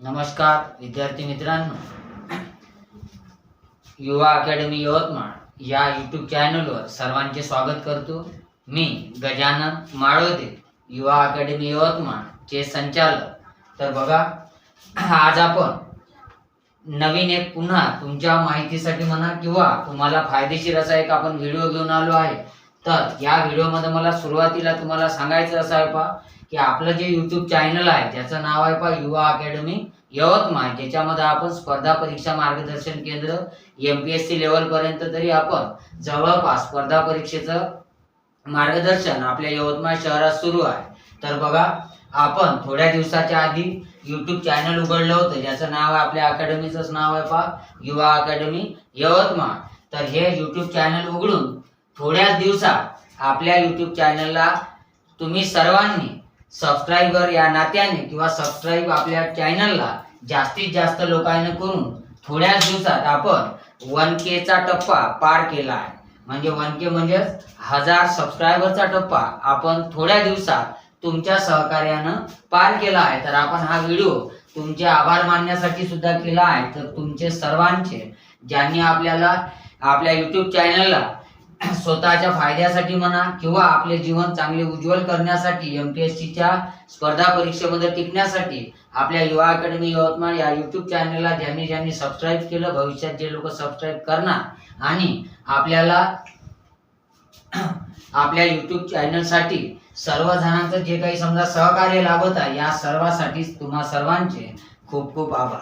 नमस्कार विद्यार्थी मित्रांनो. युवा अकॅडमी यवतमाळ या यूट्यूब चॅनलवर सर्वांचे स्वागत करतो. मी गजानन माळवते युवा अकॅडमी यवतमाळ चे संचालक. तर बघा आज आपण नवीन एक पुन्हा तुमच्या माहितीसाठी म्हणा किंवा तुम्हाला फायदेशीर असा एक आपण व्हिडिओ घेऊन आलो आहे. तर या व्हिडिओमध्ये मला सुरुवातीला तुम्हाला सांगायचं असं आहे पा की आपलं जे यूट्यूब चॅनल आहे त्याचं नाव आहे पा युवा अकॅडमी यवतमाळ. ज्याच्यामध्ये आपण स्पर्धा परीक्षा मार्गदर्शन केंद्र एम पी एस सी लेवलपर्यंत तरी आपण जवळपास स्पर्धा परीक्षेचं मार्गदर्शन आपल्या यवतमाळ शहरात सुरू आहे. तर बघा आपण थोड्या दिवसाच्या आधी युट्यूब चॅनल उघडलं होतं. ज्याचं नाव आहे आपल्या अकॅडमीचंच नाव आहे पा युवा अकॅडमी यवतमाळ. तर हे युट्यूब चॅनल उघडून थोड्याच दिवसात आपल्या यूट्यूब चॅनलला तुम्ही सर्वांनी सबस्क्राईबर या नात्याने किंवा सबस्क्राईब आपल्या चॅनलला जास्तीत जास्त लोकांनी करून थोड्याच दिवसात आपण वन केचा टप्पा पार केला आहे. म्हणजे वन के म्हणजे हजार सबस्क्रायबरचा टप्पा आपण थोड्या दिवसात तुमच्या सहकार्यानं पार केला आहे. तर आपण हा व्हिडिओ तुमचे आभार मानण्यासाठी सुद्धा केला आहे. तर तुमचे सर्वांचे ज्यांनी आपल्याला आपल्या युट्यूब चॅनलला स्वतःच्या फायद्यासाठी म्हणा किंवा आपले जीवन चांगले उज्ज्वल करण्यासाठी एम पी एस सीच्या स्पर्धा परीक्षेमध्ये टिकण्यासाठी आपल्या युवा अकॅडमी यवतमाळ या यूट्यूब चॅनलला ज्यांनी ज्यांनी सबस्क्राईब केलं भविष्यात जे लोक सबस्क्राईब करणार आणि आपल्याला आपल्या यूट्यूब चॅनलसाठी सर्व जणांचं जे काही समजा सहकार्य लाभत आहे या सर्वासाठी तुम्हा सर्वांचे खूप खूप आभार.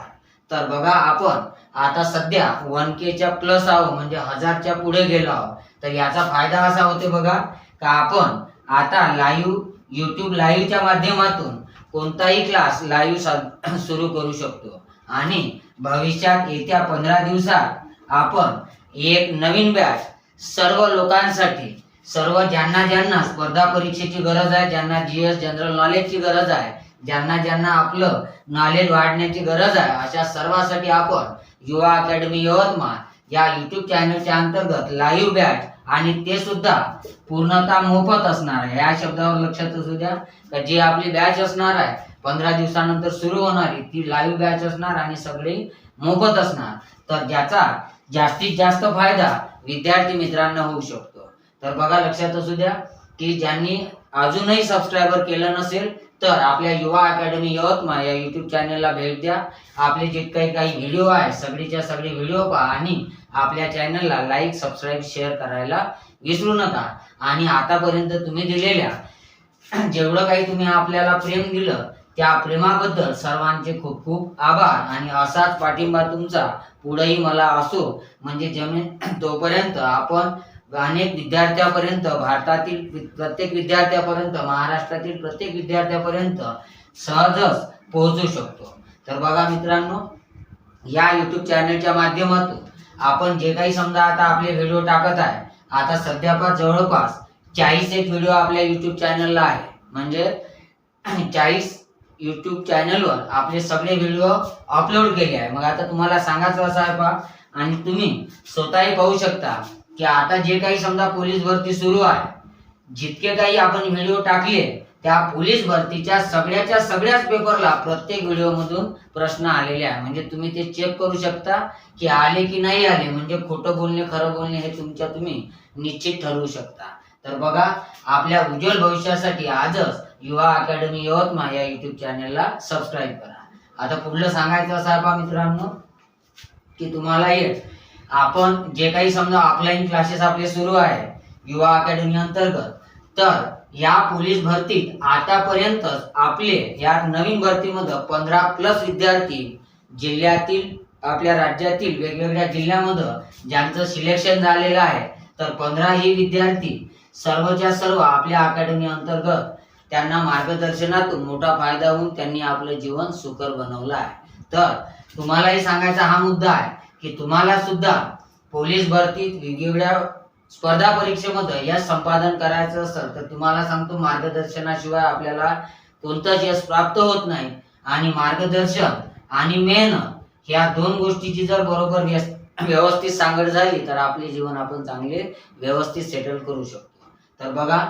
तर बघा आपण आता सध्या वन केच्या प्लस आहो म्हणजे हजारच्या पुढे गेलो आहोत. तर याचा फायदा असा होते बघा का आपण आता लाईव्ह युट्यूब लाईव्हच्या माध्यमातून कोणताही क्लास लाईव्ह सुरू करू शकतो. आणि भविष्यात येत्या पंधरा दिवसात आपण एक नवीन बॅच सर्व लोकांसाठी सर्व ज्यांना ज्यांना स्पर्धा परीक्षेची गरज आहे ज्यांना जी एस जनरल नॉलेजची गरज आहे ज्यांना ज्यांना आपलं नॉलेज वाढण्याची गरज आहे अशा सर्वांसाठी आपण युवा अकॅडमी यवतमाळ या युट्यूब चॅनलच्या अंतर्गत लाईव्ह बॅच आणि ते सुद्धा पूर्णतः मोफत असणार आहे. या शब्दावर लक्षात असू द्या. का जी आपली बॅच असणार आहे पंधरा दिवसानंतर सुरू होणारी ती लाईव्ह बॅच असणार आणि सगळी मोफत असणार. तर ज्याचा जास्तीत जास्त फायदा विद्यार्थी मित्रांना होऊ शकतो. तर बघा लक्षात असू द्या की ज्यांनी अजूनही सबस्क्रायबर केलं नसेल तर आपल्या युवा अकॅडमी यवतमाळ या युट्यूब चॅनलला भेट द्या. आपले जे काही काही व्हिडिओ आहे सगळीच्या सगळे व्हिडिओ पहा आणि आपल्या चॅनलला लाईक सबस्क्राईब शेअर करायला विसरू नका. आणि आतापर्यंत तुम्ही दिलेल्या जेवढं काही तुम्ही आपल्याला प्रेम दिलं त्या प्रेमाबद्दल सर्वांचे खूप खूप आभार. आणि असाच पाठिंबा तुमचा पुढेही मला असो म्हणजे जमीन तोपर्यंत आपण अनेक विद्यार्थ्यापर्यंत भारतातील प्रत्येक विद्यार्थ्यापर्यंत महाराष्ट्रातील प्रत्येक विद्यार्थ्यापर्यंत सहजच पोहोचू शकतो. तर बघा मित्रांनो या यूट्यूब चॅनलच्या माध्यमातून आपण जे काही समजा आता आपले व्हिडिओ टाकत आहे आता सध्या पण जवळपास चाळीस एक व्हिडिओ आपल्या युट्यूब चॅनलला आहे. म्हणजे चाळीस युट्यूब चॅनलवर आपले सगळे व्हिडिओ अपलोड केले आहे. मग आता तुम्हाला सांगायचं असं आहे पा आणि तुम्ही स्वतःही पाहू शकता की आता जे काही समजा पोलीस भरती सुरू आहे जितके काही आपण व्हिडिओ टाकले त्या पोलीस भरतीच्या सगळ्याच्या सगळ्याच पेपरला प्रत्येक व्हिडिओ मधून प्रश्न आलेले आहे. म्हणजे तुम्ही ते चेक करू शकता की आले की नाही आले. म्हणजे खोटं बोलणे खरं बोलणे हे तुमच्या तुम्ही निश्चित ठरवू शकता. तर बघा आपल्या उज्ज्वल भविष्यासाठी आजच युवा अकॅडमी यवतमाळ या युट्यूब चॅनेलला सबस्क्राईब करा. आता पुढलं सांगायचं असं आहे मित्रांनो की तुम्हाला हे आपण जे काही समजा ऑफलाईन क्लासेस आपले सुरू आहे युवा अकॅडमी अंतर्गत तर या पोलीस भरतीत आतापर्यंत आपले या नवीन भरतीमध्ये पंधरा प्लस विद्यार्थी जिल्ह्यातील आपल्या राज्यातील वेगवेगळ्या जिल्ह्यामध्ये ज्यांचं सिलेक्शन झालेलं आहे तर पंधरा ही विद्यार्थी सर्वच्या सर्व आपल्या अकॅडमी अंतर्गत त्यांना मार्गदर्शनातून मोठा फायदा होऊन त्यांनी आपलं जीवन सुकर बनवलं आहे. तर तुम्हालाही सांगायचा हा मुद्दा आहे की तुम्हाला सुद्धा पोलीस भरतीत वेगवेगळ्या स्पर्धा परीक्षेमध्ये यश संपादन करायचं असेल तर तुम्हाला सांगतो मार्गदर्शनाशिवाय आपल्याला कोणतंच यश प्राप्त होत नाही. आणि मार्गदर्शन आणि मेहनत ह्या दोन गोष्टीची जर बरोबर व्यवस्थित सांगड झाली तर आपले जीवन आपण चांगले व्यवस्थित सेटल करू शकतो. तर बघा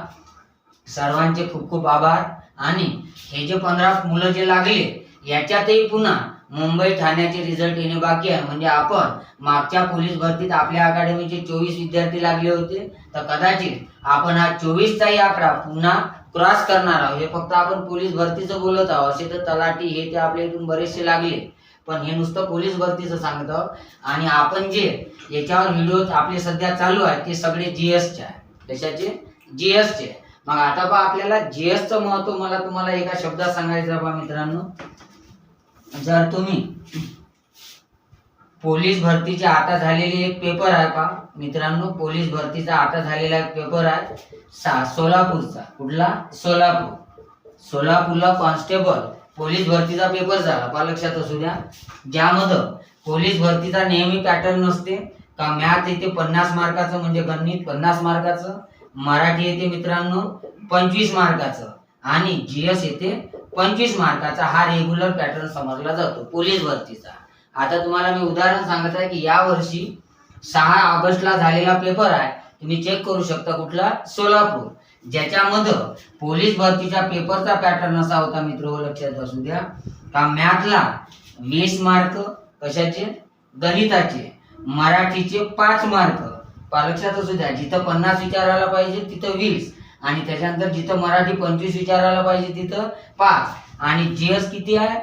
सर्वांचे खूप खूप आभार. आणि हे जे पंधरा मुलं जे लागले याच्यातही पुन्हा मुंबई ठाण्याचे रिझल्ट येणे बाकी आहे. म्हणजे आपण मागच्या पोलीस भरतीत आपल्या अकॅडमीचे चोवीस विद्यार्थी लागले होते. तर कदाचित आपण हा चोवीसचाही आकडा पुन्हा क्रॉस करणार आहोत. हे फक्त आपण पोलीस भरतीचं बोलत आहोत. असे तर तलाठी हे ते आपल्या इथून बरेचसे लागले. पण हे नुसतं पोलीस भरतीचं सांगत आहोत. आणि आपण जे याच्यावर व्हिडिओ आपले सध्या चालू आहेत ते सगळे जीएसचे आहे कशाचे? जीएसचे मग आता पहा आपल्याला जीएसचं महत्त्व मला तुम्हाला एका शब्दात सांगायचं बा मित्रांनो. जर तुम्ही पोलीस भरतीचे आता झालेले एक पेपर आहे का मित्रांनो पोलीस भरतीचा आता झालेला एक पेपर आहे. सा सोलापूरचा. कुठला? सोलापूर. सोलापूरला कॉन्स्टेबल पोलीस भरतीचा पेपर झाला. पहा लक्षात असू द्या. ज्यामध्ये पोलीस भरतीचा नेहमी पॅटर्न नसते. का मॅथ येते पन्नास मार्काचं म्हणजे गणित पन्नास मार्काचं. मराठी येते मित्रांनो पंचवीस मार्काचं. आणि जी एस येते पंचवीस मार्काचा हा रेग्युलर पॅटर्न समजला जातो पोलीस भरतीचा. आता तुम्हाला मी उदाहरण सांगत आहे की यावर्षी सहा ऑगस्टला झालेला पेपर आहे तुम्ही चेक करू शकता कुठला? सोलापूर. ज्याच्यामध्ये पोलीस भरतीच्या पेपरचा पॅटर्न असा होता मित्र हो लक्षात असू द्या. का मॅथला वीस मार्क कशाचे? गणिताचे. मराठीचे पाच मार्क लक्षात असू द्या जिथं पन्नास विचारायला पाहिजे तिथं वीस. आणि त्याच्यानंतर जिथं मराठी पंचवीस विचारायला पाहिजे तिथं पाच. आणि जीएस किती आहे?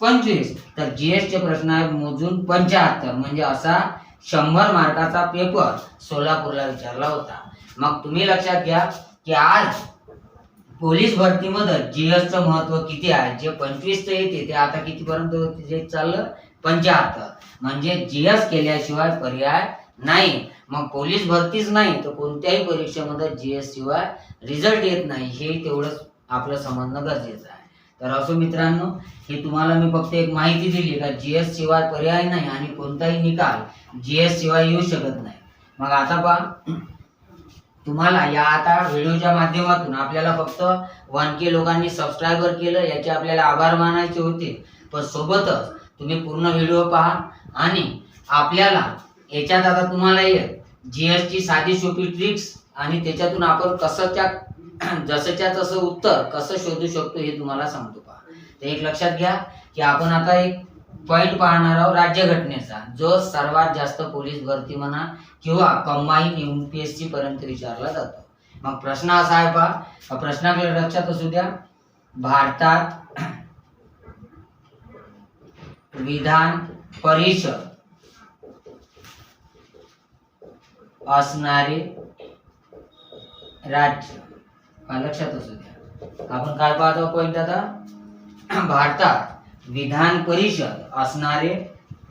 पंचवीस. तर जीएसचे प्रश्न आहे मोजून पंच्याहत्तर. म्हणजे असा शंभर मार्काचा पेपर सोलापूरला विचारला होता. मग तुम्ही लक्षात घ्या की आज पोलीस भरतीमध्ये जीएसचं महत्त्व किती आहे? जे पंचवीस येते ते आता कितीपर्यंत होते? चाललं? पंच्याहत्तर. म्हणजे जीएस केल्याशिवाय पर्याय नाही. मग पोलीस भरतीच नाही तर कोणत्याही परीक्षेमध्ये जीएस शिवाय रिझल्ट येत नाही. हे तेवढंच आपलं समजणं गरजेचं आहे. तर असो मित्रांनो हे तुम्हाला मी फक्त एक माहिती दिली का जीएस शिवाय पर्याय नाही आणि कोणताही निकाल जीएस शिवाय येऊ शकत नाही. मग आता पहा तुम्हाला या आता व्हिडिओच्या माध्यमातून आपल्याला फक्त वन के लोकांनी सबस्क्रायबर केलं याचे आपल्याला आभार मानायचे होते. पण सोबतच तुम्ही पूर्ण व्हिडिओ पहा आणि आपल्याला याच्यात आता तुम्हाला जीएसटी साधी सोपी ट्रिक्स आणि त्याच्यातून आपण कसं त्या जसंच्या तसं उत्तर कसं शोधू शकतो हे तुम्हाला सांगतो पहा. तर एक लक्षात घ्या की आपण आता एक पॉईंट पाहणार आहोत राज्यघटनेचा. जो सर्वात जास्त पोलीस भरती म्हणा किंवा कंबाईन सी पर्यंत विचारला जातो. मग प्रश्न असा आहे पहा. प्रश्नाकडे लक्षात असू द्या. भारतात विधान परिषद असणारे राज्य. हा लक्षात असू द्या. आपण काय पाहतो पॉइंट आता? भारतात विधान परिषद असणारे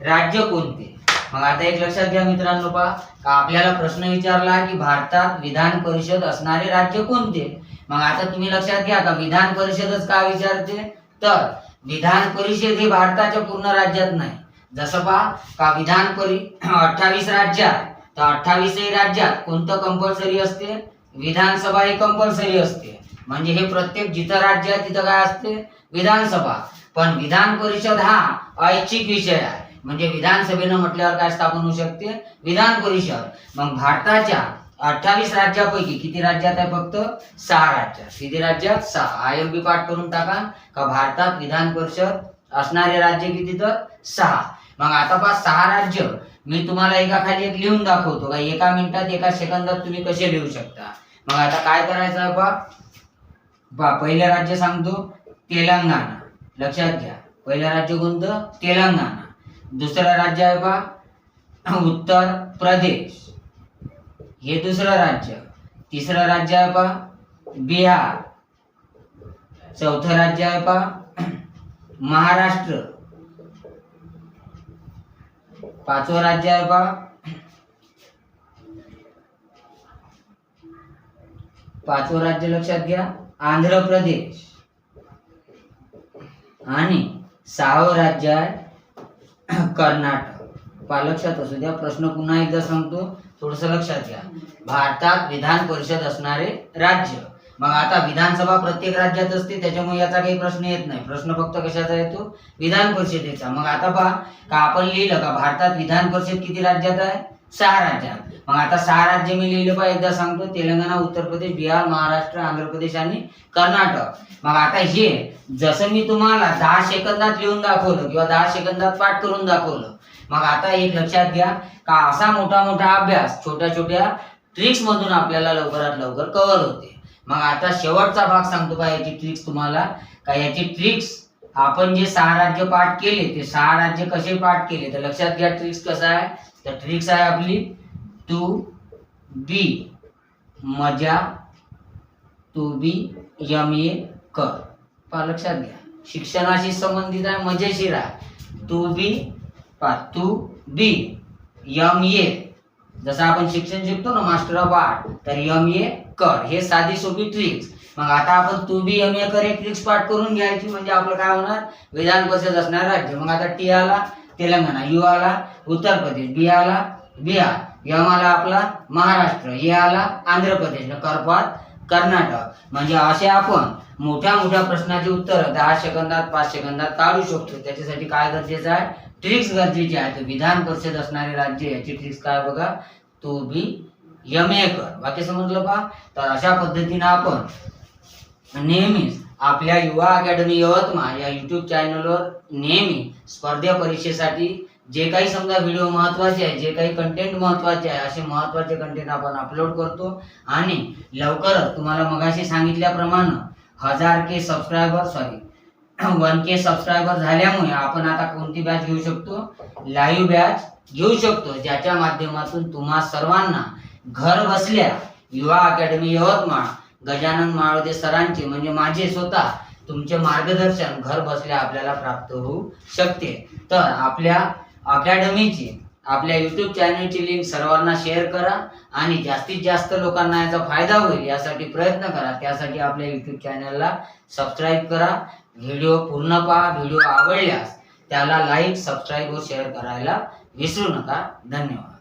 राज्य कोणते? मग आता एक लक्षात घ्या मित्रांनो पहा. का आपल्याला प्रश्न विचारला की भारतात विधान परिषद असणारे राज्य कोणते? मग आता तुम्ही लक्षात घ्या का विधान परिषदच का विचारते? तर विधान परिषद हे भारताच्या पूर्ण राज्यात नाही. जसं पहा का विधान परि अठ्ठावीस राज्य तर अठ्ठावीसही राज्यात कोणतं कंपल्सरी असते? विधानसभा ही कंपल्सरी असते. म्हणजे हे प्रत्येक जिथं राज्य आहे तिथं काय असते? विधानसभा. पण विधान परिषद हा ऐच्छिक विषय आहे. म्हणजे विधानसभेनं म्हटल्यावर काय स्थापन होऊ शकते? विधान परिषद. मग भारताच्या अठ्ठावीस राज्यापैकी किती राज्यात आहे फक्त? सहा राज्यात. किती राज्यात? सहा. आयोगी पाठ करून टाका. का भारतात विधान परिषद असणारे राज्य किती तर? सहा. मग आता पास सहा राज्य. मी तुम्हाला एका खाली एक लिहून दाखवतो का? एका मिनिटात एका सेकंदात तुम्ही कसे लिहू शकता? मग आता काय करायचं आहे बा पहिलं राज्य सांगतो तेलंगणा. लक्षात घ्या. पहिलं राज्य कोणतं? तेलंगणा. दुसरं राज्य आहे बा उत्तर प्रदेश. हे दुसरं राज्य. तिसरं राज्य आहे बा बिहार. चौथं राज्य आहे बा महाराष्ट्र. पाचवं राज्य आहे पहा पाचवं राज्य लक्षात घ्या. आंध्र प्रदेश. आणि सहावं राज्य आहे कर्नाटक. पा लक्षात असू द्या. प्रश्न पुन्हा एकदा सांगतो. थोडस लक्षात घ्या. भारतात विधान परिषद असणारे राज्य. मग आता विधानसभा प्रत्येक राज्यात असते त्याच्यामुळे याचा काही प्रश्न येत नाही. प्रश्न फक्त कशाचा येतो? विधान परिषदेचा. मग आता पहा का आपण लिहिलं का? भारतात विधान परिषद किती राज्यात आहे? सहा राज्यात. मग आता सहा राज्य मी लिहिलं पहा एकदा सांगतो. तेलंगणा उत्तर प्रदेश बिहार महाराष्ट्र आंध्र प्रदेश आणि कर्नाटक. मग आता हे जसं मी तुम्हाला दहा सेकंदात लिहून दाखवलं किंवा दहा सेकंदात पाठ करून दाखवलं मग आता एक लक्षात घ्या का असा मोठा मोठा अभ्यास छोट्या छोट्या ट्रिक्स मधून आपल्याला लवकरात लवकर कव्हर होते. मग आता शेवटचा भाग सांगतो का याची ट्रिक्स तुम्हाला? का याची ट्रिक्स आपण जे सहा राज्य पाठ केले ते सहा राज्य कसे पाठ केले? तर लक्षात घ्या ट्रिक्स कसा आहे? तर ट्रिक्स आहे आपली टू बी मजा टू बी यम ए कर पहा लक्षात घ्या. शिक्षणाशी संबंधित आहे मजेशीर आहे. टू बी पा टू बी यम ए जसं आपण शिक्षण शिकतो ना मास्टर ऑफ आर्ट तर एम ए कर. हे साधी सोपी ट्रिक्स मग आता आपण तू बी एम ए कर हे ट्रिक्स पाठ करून घ्यायची. म्हणजे आपलं काय होणार? विधान परिषद असणार राज्य. मग आता टी आला तेलंगणा. यू आला उत्तर प्रदेश. बी आला बिहार. यम आला आपला महाराष्ट्र. ए आला आंध्र प्रदेश. करपात कर्नाटक. म्हणजे असे आपण मोठ्या मोठ्या प्रश्नाची उत्तर दहा सेकंदात पाच सेकंदात काढू शकतो. त्याच्यासाठी काय गरजेचं आहे? ट्रिक्स गरजेची आहे तर विधान परिषद असणारे राज्य याची ट्रिक्स काय बघा? तो बी यम ए कर. वाक्य समजलं का? तर अशा पद्धतीनं आपण नेहमीच आपल्या युवा अकॅडमी यवतमाळ या युट्यूब चॅनलवर नेहमी स्पर्धा परीक्षेसाठी जे काही समजा व्हिडिओ महत्त्वाचे आहे जे काही कंटेंट महत्त्वाचे आहे असे महत्त्वाचे कंटेंट आपण अपलोड करतो. आणि लवकरच तुम्हाला मगाशी सांगितल्याप्रमाणे हजार K subscriber sorry one K subscriber झाल्यामुळे आपण आता कोणती बॅच घेऊ शकतो? लाईव्ह बॅच घेऊ शकतो. ज्याच्या माध्यमातून तुम्हा सर्वांना घर बसल्या युवा अकॅडमी यवतमाळ गजानन माळवदे सरांचे म्हणजे माझे स्वतः तुमचे मार्गदर्शन घर बसल्या आपल्याला प्राप्त होऊ शकते. तर आपल्या अकॅडमीची आपल्या युट्यूब चॅनलची लिंक सर्वांना शेअर करा आणि जास्तीत जास्त लोकांना याचा फायदा होईल यासाठी प्रयत्न करा. त्यासाठी आपल्या युट्यूब चॅनलला सबस्क्राईब करा. व्हिडिओ पूर्ण पहा व्हिडिओ आवडल्यास त्याला लाईक सबस्क्राईब व शेअर करायला विसरू नका. धन्यवाद.